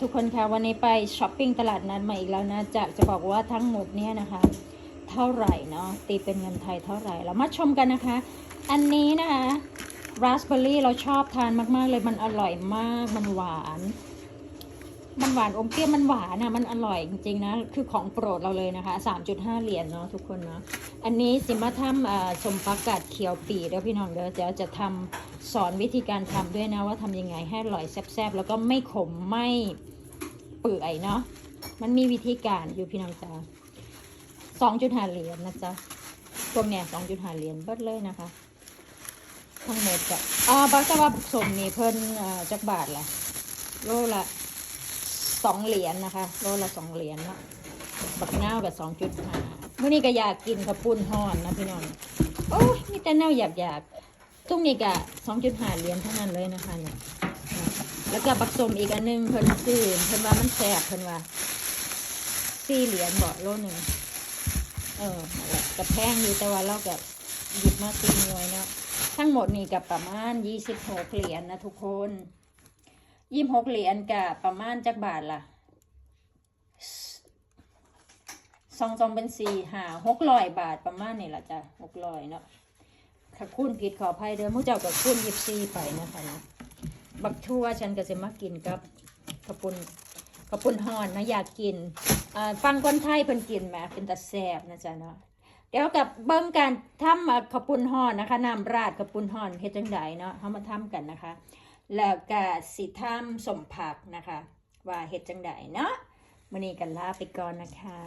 ทุกคนคะวันนี้ไปช้อปปิ้งตลาดนัดมาอีกแล้วนะจะจะบอกว่าทั้งหมดเนี่ยนะคะ เท่าไหร่เนาะตีเป็นเงินไทยเท่าไหร่เรามาชมกันนะคะ อันนี้นะคะราสเบอร์รี่เราชอบทานมาก ๆ เลยมันอร่อยมากมันหวาน มันหวานอมเปรี้ยวมันหวานอะมันอร่อยจริงๆนะคือของโปรดเราเลยนะคะ 3.5 เหรียญเนาะทุกคนเนาะอันนี้สิมาทำสมปักกาดเขียวปีเด้อพี่น้องเด้อเดี๋ยวจะทำสอนวิธีการทำด้วยนะว่าทำยังไงให้อร่อยแซ่บๆแล้วก็ไม่ขมไม่เปื่อยเนาะมันมีวิธีการอยู่พี่น้องจ้า2.5 เหรียญนะจ๊ะพวเนี้ย2.5 เหรียญเบิดเลยนะคะทั้งหมดจะอ่าบักจะว่าสมนี่เพิ่นจักบาทแหละโลละ สองเหรียญนะคะ โลละสองเหรียญเนาะบักเนาวกับสองจุดห้าเมื่อนี้ก็อยากกินกระปุ้นห่อนนะพี่น้องโอ้ยมีแต่แนวอยากอยากๆทุกนี้ก็สองจุดห้าเหรียญเท่านั้นเลยนะคะเนี่ยแล้วก็บักสมอีกอันหนึงเพิ่นซื้อเพิ่นว่ามันแซ่บเพิ่นว่าสี่เหรียญบ่โลหนึ่งเออนั่นแหละกับแพงอยู่แต่ว่าเรากับหยิบมาตีหน่วยเนาะทั้งหมดนี่กับประมาณยี่สิบหกเหรียญนะทุกคน ยี่หกเหรียญกับประมาณจักบาทล่ะสองสองเป็นสี่หาหกร้อยบาทประมาณนี่แหละจ้ะหกร้อยเนาะถ้าคุณผิดขออภัยเด้อมู่เจ้ากับคุณยิบซีไปนะคะนะบักทั่วฉันก็จะมากินกับกระปุนกระปุนห่อนนะอยากกินอ่าฟังคนไทยเพิ่นกินแหมเป็นตาแซบนะจ๊ะเนาะเดี๋ยวกับเบิ้งการทำขาวปุนห่อนนะคะน้ำราดขาวปุนห่อนเฮ็ดจังไดเนาะเฮามาทำกันนะคะ แล้วก็สิทำสมผักนะคะ ว่าเห็ดจังไดเนาะมื้อนี้กันลาไปก่อนนะคะ